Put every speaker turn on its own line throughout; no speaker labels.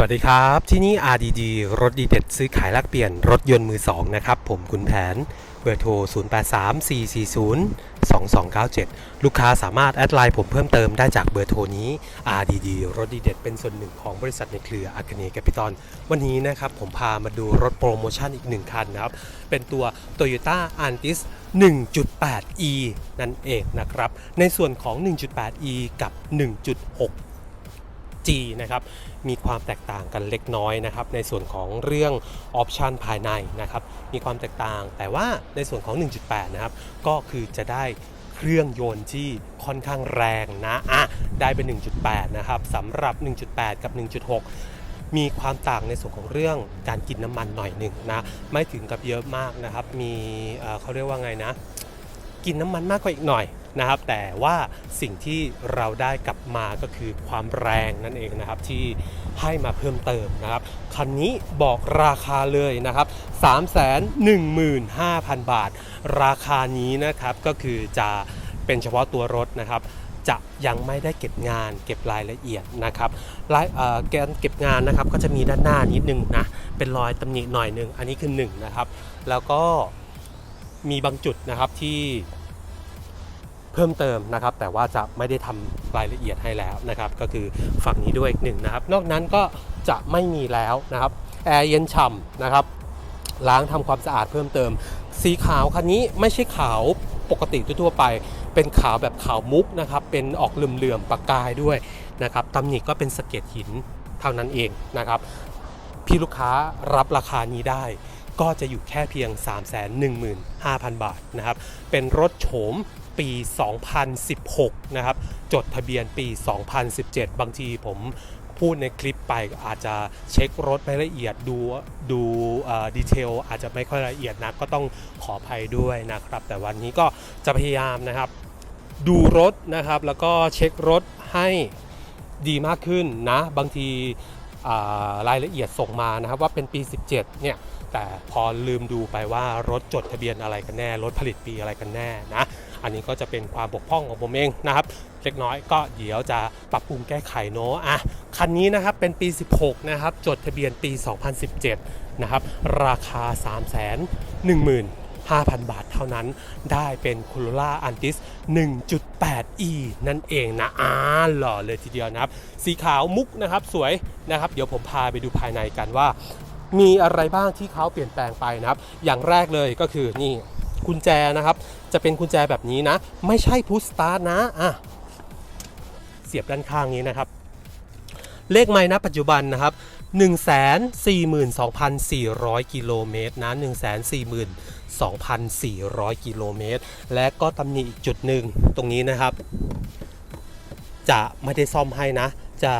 สวัสดีครับ ที่นี่ RDD รถดีเด็ดซื้อขายแลกเปลี่ยนรถยนต์มือ2นะครับ ผมคุณแผนเบอร์โทร 0834402297 ลูกค้าสามารถแอดไลน์ผมเพิ่มเติมได้จากเบอร์โทรนี้ RDD รถดีเด็ดเป็นส่วนหนึ่งของบริษัทในเครืออาคเนย์แคปิตอลวันนี้นะครับ ผมพามาดูรถโปรโมชั่นอีกหนึ่งคันนะครับ เป็นตัว Toyota Altis 1.8e นั่นเองนะครับ ในส่วนของ 1.8e กับ 1.6 G นะครับมีความแตกต่างกันเล็กน้อยนะครับในส่วนของเรื่องออปชันภายในนะครับมีความแตกต่าง แต่ว่าในส่วนของ 1.8 นะครับก็คือจะได้เครื่องยนต์ที่ค่อนข้างแรงนะอะได้เป็น 1.8 นะครับสำหรับ 1.8 กับ 1.6มีความต่างในส่วนของเรื่องการกินน้ำมันหน่อยหนึ่งนะไม่ถึงกับเยอะมากนะครับ มีเอ่อเขาเรียกว่าไงนะ กินน้ำมันมากกว่าอีกหน่อย นะครับ แต่ว่าสิ่งที่เราได้กลับมาก็คือความแรงนั่นเองนะครับที่ให้มาเพิ่มเติมนะครับ คันนี้บอกราคาเลยนะครับ 315,000 บาท ราคานี้นะครับก็คือจะเป็นเฉพาะตัวรถนะครับจะยังไม่ได้เก็บงานเก็บรายละเอียดนะครับรายเอ่อการเก็บงานนะครับก็จะมีด้านหน้านิดนึงนะเป็นรอยตำหนิหน่อยหนึ่งอันนี้คือหนึ่งนะครับแล้วก็มีบางจุดนะครับที่ เพิ่มเติมนะครับ แต่ว่าจะไม่ได้ทำรายละเอียดให้แล้วนะครับ ก็คือฝั่งนี้ด้วยอีกหนึ่งนะครับ นอกนั้นก็จะไม่มีแล้วนะครับแอร์เย็นฉ่ำนะครับ ล้างทำความสะอาดเพิ่มเติม สีขาวคันนี้ไม่ใช่ขาวปกติทั่วไป เป็นขาวแบบขาวมุกนะครับ เป็นออกเหลื่อมๆประกายด้วยนะครับตำหนิก็เป็นสะเก็ดหินเท่านั้นเองนะครับ พี่ลูกค้ารับราคานี้ได้ ก็จะอยู่แค่เพียง 315,000 บาทนะครับ เป็นรถโฉม ปี 2016 นะครับ จดทะเบียนปี 2017 บางทีผมพูดในคลิปไปอาจจะเช็ครถไม่ละเอียดดูดูดีเทลอาจจะไม่ค่อยละเอียดนะก็ต้องขออภัยด้วยนะครับ แต่วันนี้ก็จะพยายามนะครับ ดูรถนะครับ แล้วก็เช็ครถให้ดีมากขึ้นนะ บางทีรายละเอียดส่งมานะครับว่าเป็นปี 17 เนี่ย แต่พอลืมดูไปว่ารถจดทะเบียนอะไรกันแน่ รถผลิตปีอะไรกันแน่นะ อันนี้ก็จะเป็นความบกพร่องของผมเองนะครับ เล็กน้อยก็เดี๋ยวจะปรับปรุงแก้ไขเนาะอะคันนี้นะครับเป็นปี 16 นะครับ จดทะเบียนปี 2017 นะครับ ราคา 3 1 0 0 0 0 5,000 บาทเท่านั้นได้เป็น Corolla Altis 1.8e นั่นเองนะอ่าหล่อเลยทีเดียวนะครับ สีขาวมุกนะครับสวยนะครับ เดี๋ยวผมพาไปดูภายในกันว่า มีอะไรบ้างที่เขาเปลี่ยนแปลงไปนะครับ อย่างแรกเลยก็คือนี่กุญแจนะครับ จะเป็นกุญแจแบบนี้นะ ไม่ใช่พุชสตาร์ทนะอะเสียบด้านข้างนี้นะครับ เลขไม้นะปัจจุบันนะครับ 142,400 กิโลเมตรนะ 142,400 กิโลเมตร และก็ตำหนิอีกจุดหนึ่งตรงนี้นะครับ จะไม่ได้ซ่อมให้นะ จะ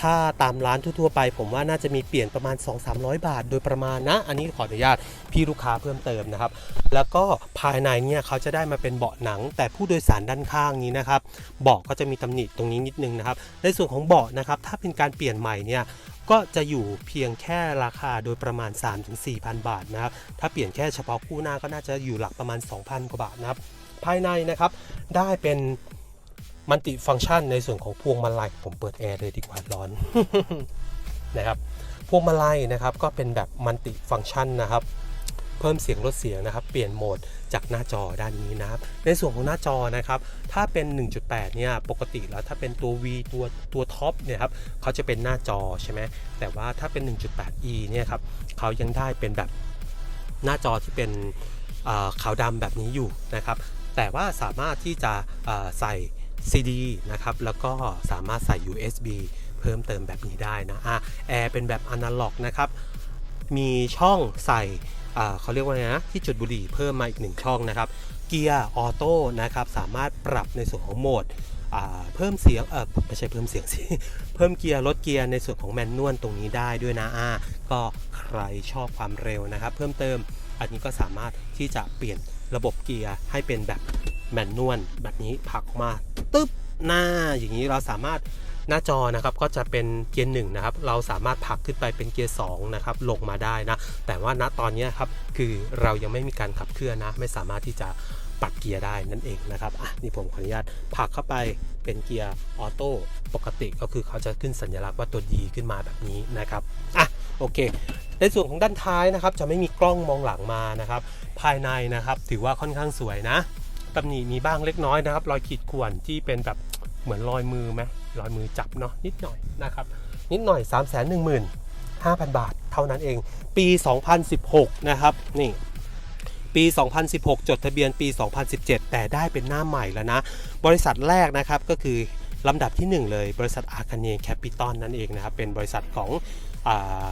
ถ้าตามร้านทั่วๆไป ผมว่าน่าจะมีเปลี่ยนประมาณ 2-300 บาท โดยประมาณนะ อันนี้ขออนุญาตพี่ลูกค้าเพิ่มเติมนะครับ แล้วก็ภายในเนี่ยเขาจะได้มาเป็นเบาะหนัง แต่ผู้โดยสารด้านข้างนี้นะครับเบาะก็จะมีตำหนิตรงนี้นิดนึงนะครับ ในส่วนของเบาะนะครับ ถ้าเป็นการเปลี่ยนใหม่เนี่ยก็จะอยู่เพียงแค่ราคาโดยประมาณ 3-4,000 บาทนะครับ ถ้าเปลี่ยนแค่เฉพาะคู่หน้าก็น่าจะอยู่หลักประมาณ 2,000 กว่าบาทนะครับ ภายในนะครับได้เป็น มัลติฟังก์ชันในส่วนของพวงมาลัยผมเปิดแอร์เลยดีกว่าร้อนนะครับพวงมาลัยนะครับก็เป็นแบบมัลติฟังก์ชันนะครับเพิ่มเสียงลดเสียงนะครับ เปลี่ยนโหมดจากหน้าจอด้านนี้นะครับ ในส่วนของหน้าจอนะครับ ถ้าเป็น 1.8 เนี่ย ปกติแล้วถ้าเป็นตัว V ตัวตัวท็อปเนี่ยครับเขาจะเป็นหน้าจอใช่ไหมแต่ว่าถ้าเป็น 1.8e เนี่ยครับเขายังได้เป็นแบบหน้าจอที่เป็นขาวดำแบบนี้อยู่นะครับ แต่ว่าสามารถที่จะใส่ CD นะครับ แล้วก็สามารถใส่ USB เพิ่มเติมแบบนี้ได้นะอะแอร์เป็นแบบอนาล็อกนะครับ มีช่องใส่อ่าเขาเรียกว่าไงนะ ที่จุดบุหรี่เพิ่มมาอีกหนึ่งช่องนะครับ เกียร์ออโต้นะครับ สามารถปรับในส่วนของโหมดอ่าเพิ่มเสียงเออไม่ใช่เพิ่มเสียงสิ เพิ่มเกียร์ลดเกียร์ในส่วนของแมนนวลตรงนี้ได้ด้วยนะอ่าก็ใครชอบความเร็วนะครับ เพิ่มเติมอันนี้ก็สามารถที่จะเปลี่ยน ระบบเกียร์ให้เป็นแบบแมนนวลแบบนี้ผลักออกมาตึ๊บหน้าอย่างนี้เราสามารถหน้าจอนะครับก็จะเป็นเกียร์หนึ่งนะครับเราสามารถผลักขึ้นไปเป็นเกียร์2นะครับลงมาได้นะ แต่ว่าณตอนนี้ครับคือเรายังไม่มีการขับเคลื่อนนะ ไม่สามารถที่จะปรับเกียร์ได้นั่นเองนะครับอะนี่ผมขออนุญาตผลักเข้าไปเป็นเกียร์ออโต้ปกติก็คือเขาจะขึ้นสัญลักษณ์ว่าตัวดีขึ้นมาแบบนี้นะครับอะโอเค ในส่วนของด้านท้ายนะครับจะไม่มีกล้องมองหลังมานะครับ ภายในนะครับถือว่าค่อนข้างสวยนะตำหนิมีบ้างเล็กน้อยนะครับรอยขีดข่วนที่เป็นแบบเหมือนรอยมือไหมรอยมือจับเนาะนิดหน่อยนะครับนิดหน่อย 3 1 5 0 0 0 บาท เท่านั้นเอง ปี 2016 นะครับนี่ปี 2016 จดทะเบียนปี 2017 แต่ได้เป็นหน้าใหม่แล้วนะ บริษัทแรกนะครับก็คือลำดับที่ 1 เลย บริษัทอาคาเนแคปิตอลนั่นเองนะครับ เป็นบริษัทของอา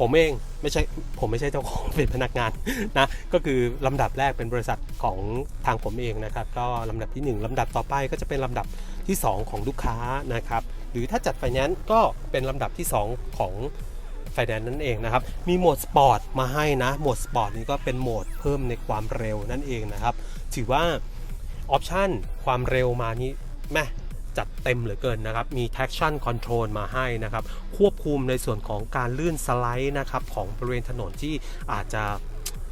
ผมเองไม่ใช่ผมไม่ใช่เจ้าของเป็นพนักงานนะก็คือลำดับแรกเป็นบริษัทของทางผมเองนะครับ ก็ลำดับที่ 1ลำดับต่อไปก็จะเป็นลำดับที่ 2 ของลูกค้านะครับ หรือถ้าจัดไฟแนนซ์ก็เป็นลำดับที่ 2 ของไฟแนนซ์นั่นเองนะครับ มีโหมดสปอร์ตมาให้นะโหมดสปอร์ตนี้ก็เป็นโหมดเพิ่มในความเร็วนั่นเองนะครับ ถือว่าออปชันความเร็วมานี้แม่ จัดเต็มเหลือเกินนะครับ มี traction control มาให้นะครับ ควบคุมในส่วนของการลื่นสไลด์นะครับของบริเวณถนนที่อาจจะ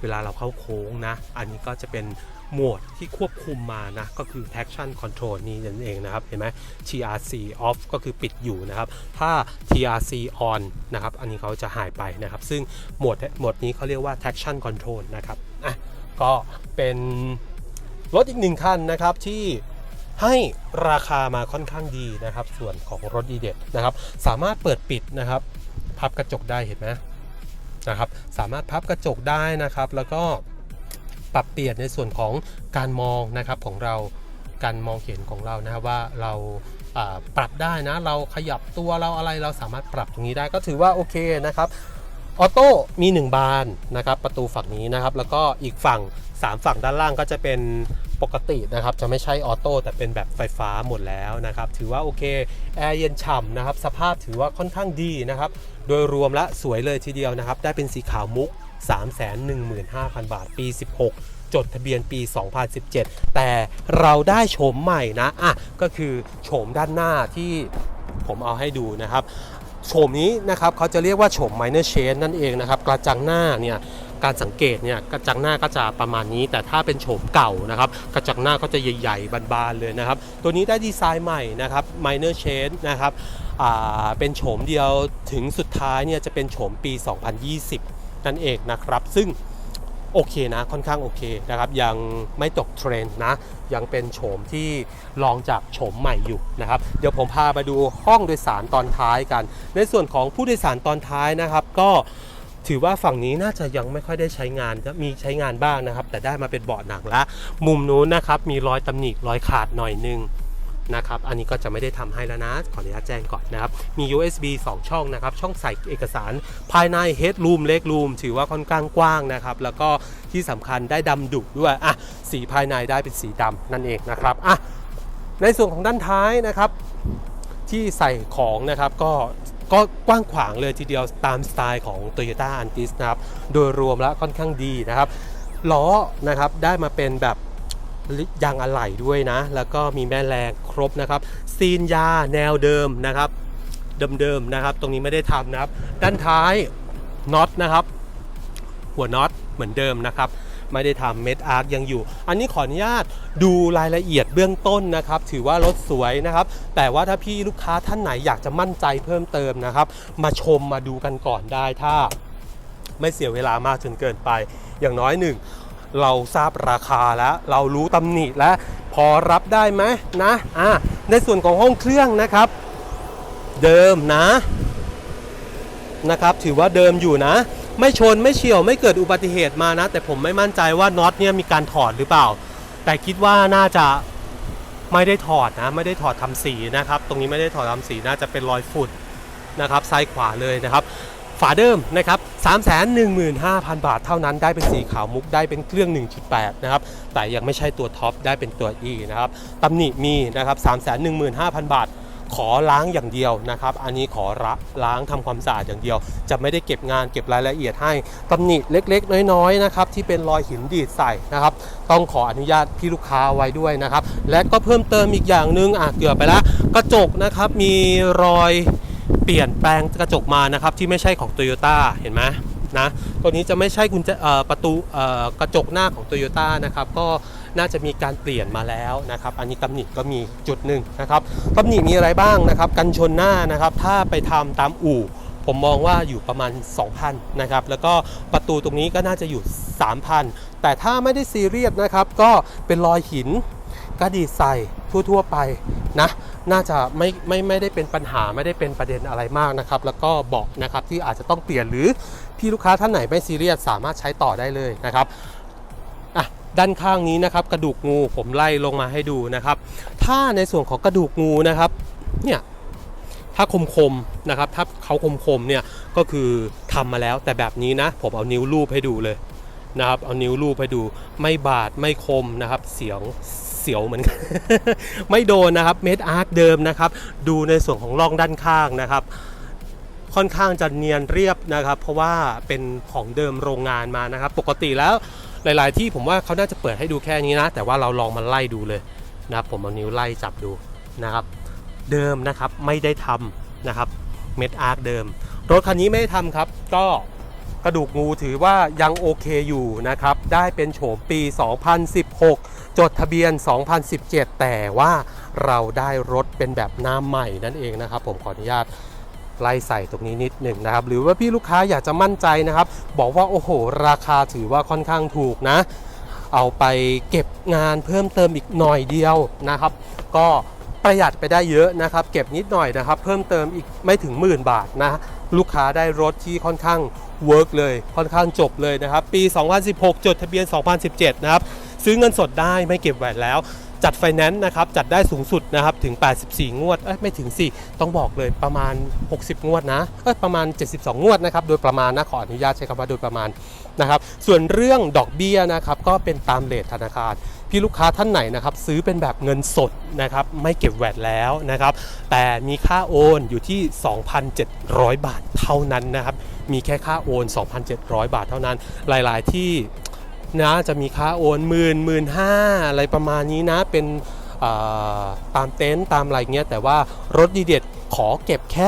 เวลาเราเข้าโค้งนะ อันนี้ก็จะเป็นโหมดที่ควบคุมมานะ ก็คือ traction control นี้นั่นเองนะครับ เห็นไหม TRC off ก็คือปิดอยู่นะครับ ถ้า TRC on นะครับ อันนี้เขาจะหายไปนะครับ ซึ่งโหมดโหมดนี้เขาเรียกว่า traction control นะครับ อะ ก็เป็นรถอีกหนึ่งคันนะครับที่ ให้ราคามาค่อนข้างดีนะครับ ส่วนของรถดีเด็ดนะครับ สามารถเปิดปิดนะครับ พับกระจกได้เห็นไหมนะครับ สามารถพับกระจกได้นะครับ แล้วก็ปรับเปลี่ยนในส่วนของการมองนะครับของเราการมองเห็นของเรานะครับว่าเราอ่าปรับได้นะ เราขยับตัวเราอะไรเราสามารถปรับตรงนี้ได้ก็ถือว่าโอเคนะครับออโต้มี 1 บานนะครับประตูฝั่งนี้นะครับ แล้วก็อีกฝั่ง 3 ฝั่งด้านล่างก็จะเป็น ปกตินะครับจะไม่ใช่ออโต้แต่เป็นแบบไฟฟ้าหมดแล้วนะครับถือว่าโอเคแอร์เย็นฉ่ำนะครับสภาพถือว่าค่อนข้างดีนะครับโดยรวมและสวยเลยทีเดียวนะครับได้เป็นสีขาวมุก 315,000 บาทปี 16จดทะเบียนปี 2017 แต่เราได้โฉมใหม่นะ อะ ก็คือโฉมด้านหน้าที่ผมเอาให้ดูนะครับ โฉมนี้นะครับเขาจะเรียกว่าโฉม minor change นั่นเองนะครับ กระจังหน้าเนี่ย การสังเกตเนี่ยกระจังหน้าก็จะประมาณนี้ แต่ถ้าเป็นโฉมเก่านะครับกระจังหน้าก็จะใหญ่ๆบานๆเลยนะครับ ตัวนี้ได้ดีไซน์ใหม่นะครับ minor change นะครับเป็นโฉมเดียวถึงสุดท้ายเนี่ยจะเป็นโฉมปี 2020 นั่นเองนะครับ ซึ่งโอเคนะค่อนข้างโอเคนะครับ ยังไม่ตกเทรนด์นะ ยังเป็นโฉมที่ลองจากโฉมใหม่อยู่นะครับ เดี๋ยวผมพาไปดูห้องโดยสารตอนท้ายกัน ในส่วนของผู้โดยสารตอนท้ายนะครับ ก็ ถือว่าฝั่งนี้น่าจะยังไม่ค่อยได้ใช้งานก็มีใช้งานบ้างนะครับ แต่ได้มาเป็นเบาะหนังละ มุมนู้นนะครับมีรอยตำหนิรอยขาดหน่อยนึงนะครับ อันนี้ก็จะไม่ได้ทำให้แล้วนะ ขออนุญาตแจ้งก่อนนะครับ มี USB 2 ช่องนะครับ ช่องใส่เอกสาร ภายใน Headroom Leg Room ถือว่าค่อนข้างกว้างนะครับ แล้วก็ที่สำคัญได้ดำดุด้วย อะ สีภายในได้เป็นสีดำนั่นเองนะครับ อะ ในส่วนของด้านท้ายนะครับ ที่ใส่ของนะครับ ก็ ก็กว้างขวางเลยทีเดียวตามสไตล์ของ Toyota a n t i s นะครับ โดยรวมแล้วค่อนข้างดีนะครับล้อนะครับได้มาเป็นแบบยางอะไหล่ด้วยนะ แล้วก็มีแม่แรงครบนะครับ ซีนยาแนวเดิมนะครับ เดิมๆนะครับ ตรงนี้ไม่ได้ทำนะครับ ด้านท้ายน็อตนะครับ หัวน็อตเหมือนเดิมนะครับ ไม่ได้ทำเม็ดอาร์คยังอยู่ อันนี้ขออนุญาตดูรายละเอียดเบื้องต้นนะครับ ถือว่ารถสวยนะครับ แต่ว่าถ้าพี่ลูกค้าท่านไหนอยากจะมั่นใจเพิ่มเติมนะครับ มาชมมาดูกันก่อนได้ถ้าไม่เสียเวลามากจนเกินไป อย่างน้อยหนึ่งเราทราบราคาแล้ว เรารู้ตำหนิแล้ว พอรับได้ไหมนะอะในส่วนของห้องเครื่องนะครับ เดิมนะนะครับ ถือว่าเดิมอยู่นะ ไม่ชนไม่เฉียวไม่เกิดอุบัติเหตุมานะ แต่ผมไม่มั่นใจว่าน็อตเนี่ยมีการถอดหรือเปล่า แต่คิดว่าน่าจะไม่ได้ถอดนะ ไม่ได้ถอดทำสีนะครับ ตรงนี้ไม่ได้ถอดทำสีน่าจะเป็นรอยฝุ่นนะครับซ้ายขวาเลยนะครับ ฝาเดิมนะครับ 315,000 บาทเท่านั้นได้เป็นสีขาวมุกได้เป็นเครื่อง 1.8 นะครับ แต่ยังไม่ใช่ตัวท็อปได้เป็นตัว E นะครับตำหนิมีนะครับ 315,000 บาท ขอล้างอย่างเดียวนะครับ อันนี้ขอละล้างทำความสะอาดอย่างเดียว จะไม่ได้เก็บงานเก็บรายละเอียดให้ตำหนิเล็กๆ น้อยๆนะครับที่เป็นรอยหินดีดใส่นะครับ ต้องขออนุญาตพี่ลูกค้าไว้ด้วยนะครับ และก็เพิ่มเติมอีกอย่างหนึงอะเกือบไปล้วกระจกนะครับมีรอยเปลี่ยนแปลงกระจกมานะครับที่ไม่ใช่ของ Toyota เห็นไหมนะตัวนี้จะไม่ใช่กุญแจเอ่อประตูกระจกหน้าของ Toyota นะครับก็ น่าจะมีการเปลี่ยนมาแล้วนะครับ อันนี้ตำหนิก็มีจุดหนึ่งนะครับตำหนิมีอะไรบ้างนะครับ กันชนหน้านะครับ ถ้าไปทำตามอู่ ผมมองว่าอยู่ประมาณ 2,000นะครับ แล้วก็ประตูตรงนี้ก็น่าจะอยู่ 3,000 แต่ถ้าไม่ได้ซีเรียสนะครับ ก็เป็นรอยหินก็ดีใส่ทั่วๆไปนะน่าจะไม่ไม่ไม่ได้เป็นปัญหาไม่ได้เป็นประเด็นอะไรมากนะครับ แล้วก็บอกนะครับที่อาจจะต้องเปลี่ยนหรือพี่ลูกค้าท่านไหนไม่ซีเรียสสามารถใช้ต่อได้เลยนะครับ ด้านข้างนี้นะครับกระดูกงูผมไล่ลงมาให้ดูนะครับ ถ้าในส่วนของกระดูกงูนะครับเนี่ยถ้าคมคมๆนะครับถ้าเขาคมคมๆเนี่ยก็คือทำมาแล้วแต่แบบนี้นะผมเอานิ้วรูปให้ดูเลยนะครับเอานิ้วรูปให้ดูไม่บาดไม่คมนะครับเสียงเสียวเหมือนกันไม่โดนนะครับเมดอาร์คเดิมนะครับ ดูในส่วนของร่องด้านข้างนะครับ ค่อนข้างจะเนียนเรียบนะครับ เพราะว่าเป็นของเดิมโรงงานมานะครับ ปกติแล้ว หลาย ๆ ที่ผมว่าเขาน่าจะเปิดให้ดูแค่นี้นะ แต่ว่าเราลองมาไล่ดูเลยนะครับผมเอานิ้วไล่จับดูนะครับ เดิมนะครับไม่ได้ทำนะครับเม็ดอาร์คเดิม รถคันนี้ไม่ได้ทำครับ ก็กระดูกงูถือว่ายังโอเคอยู่นะครับ ได้เป็นโฉมปี 2016 จดทะเบียน 2017 แต่ว่าเราได้รถเป็นแบบหน้าใหม่นั่นเองนะครับ ผมขออนุญาต ไล่ใส่ตรงนี้นิดหนึ่งนะครับ หรือว่าพี่ลูกค้าอยากจะมั่นใจนะครับ บอกว่าโอ้โห ราคาถือว่าค่อนข้างถูกนะ เอาไปเก็บงานเพิ่มเติมอีกหน่อยเดียวนะครับ ก็ประหยัดไปได้เยอะนะครับ เก็บนิดหน่อยนะครับ เพิ่มเติมอีกไม่ถึงหมื่นบาทนะลูกค้าได้รถที่ค่อนข้างเวิร์กเลยค่อนข้างจบเลยนะครับ ปี 2016 จดทะเบียน 2017 นะครับ ซื้อเงินสดได้ไม่เก็บแหวนแล้ว จัดไฟแนนซ์นะครับจัดได้สูงสุดนะครับถึง 84 งวดเอ้ยไม่ถึงสิต้องบอกเลยประมาณ 60 งวดนะเอ้ยประมาณ 72 งวดนะครับโดยประมาณนะขออนุญาตใช้คำว่าโดยประมาณนะครับส่วนเรื่องดอกเบี้ยนะครับก็เป็นตามเลทธนาคารพี่ลูกค้าท่านไหนนะครับซื้อเป็นแบบเงินสดนะครับไม่เก็บแวดแล้วนะครับแต่มีค่าโอนอยู่ที่ 2,700 บาทเท่านั้นนะครับมีแค่ค่าโอน 2,700 บาทเท่านั้น หลาย ๆ ที่ นะจะมีค่าโอนหมื่นหมื่นห้าอะไรประมาณนี้นะเป็นาตามเต็นท์ตามอะไรเงี้ยแต่ว่ารถดีเด็ดขอเก็บแค่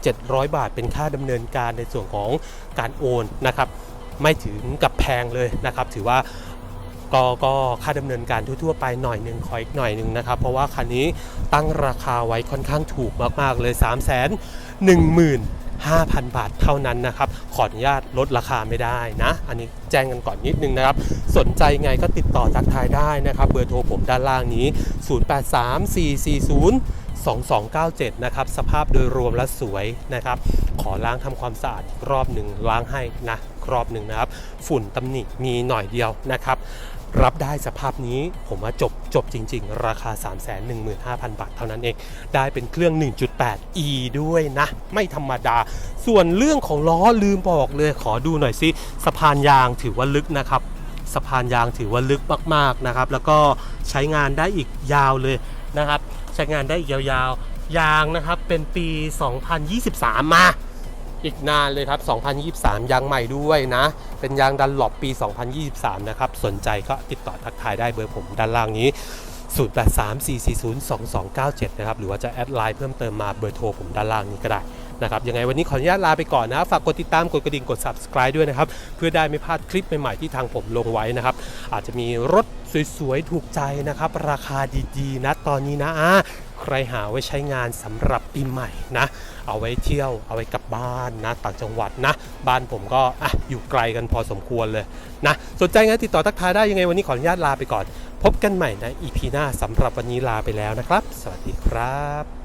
2,700 บาท เป็นค่าดำเนินการในส่วนของการโอนนะครับไม่ถึงกับแพงเลยนะครับ ถือว่าก็ก็ค่าดำเนินการทั่วๆไปหน่อยหนึ่งขออีกหน่อยหนึ่งนะครับ เพราะว่าคันนี้ตั้งราคาไว้ค่อนข้างถูกมากๆเลย 3 1 1 0 0 0 5,000 บาทเท่านั้นนะครับ ขออนุญาตลดราคาไม่ได้นะ อันนี้แจ้งกันก่อนนิดนึงนะครับ สนใจไงก็ติดต่อทักทายได้นะครับ เบอร์โทรผมด้านล่างนี้ 0834402297 นะครับ สภาพโดยรวมและสวยนะครับ ขอล้างทำความสะอาดรอบหนึ่งล้างให้นะ รอบหนึ่งนะครับ ฝุ่นตำหนิมีหน่อยเดียวนะครับรับได้สภาพนี้ผมว่าจบจบจริง ๆ ราคา 315,000 บาทเท่านั้นเอง ได้เป็นเครื่อง 1.8 e ด้วยนะ ไม่ธรรมดา ส่วนเรื่องของล้อลืมบอกเลยขอดูหน่อยสิสะพานยางถือว่าลึกนะครับ สะพานยางถือว่าลึกมากๆนะครับ แล้วก็ใช้งานได้อีกยาวเลยนะครับ ใช้งานได้อีกยาวๆ ยางนะครับเป็นปี 2023 มา อีกนานเลยครับ 2023 ยางใหม่ด้วยนะ เป็นยางดันหลบปี 2023 นะครับ สนใจก็ติดต่อทักทายได้เบอร์ผมด้านล่างนี้ 0834402297 นะครับ หรือว่าจะแอดไลน์เพิ่มเติมมาเบอร์โทรผมด้านล่างนี้ก็ได้นะครับ ยังไงวันนี้ขออนุญาตลาไปก่อนนะ ฝากกดติดตาม กดกระดิ่ง กด subscribe ด้วยนะครับ เพื่อได้ไม่พลาดคลิปใหม่ ๆ ที่ทางผมลงไว้นะครับ อาจจะมีรถสวยๆ ถูกใจนะครับ ราคาดีๆ นะ ตอนนี้นะอ่าใครหาไว้ใช้งานสำหรับปีใหม่นะ เอาไว้เที่ยว เอาไว้กลับบ้านนะต่างจังหวัดนะ บ้านผมก็อะอยู่ไกลกันพอสมควรเลยนะสนใจงั้นติดต่อทักทายได้ยังไงวันนี้ขออนุญาตลาไปก่อน พบกันใหม่ใน EP หน้าสำหรับวันนี้ลาไปแล้วนะครับ สวัสดีครับ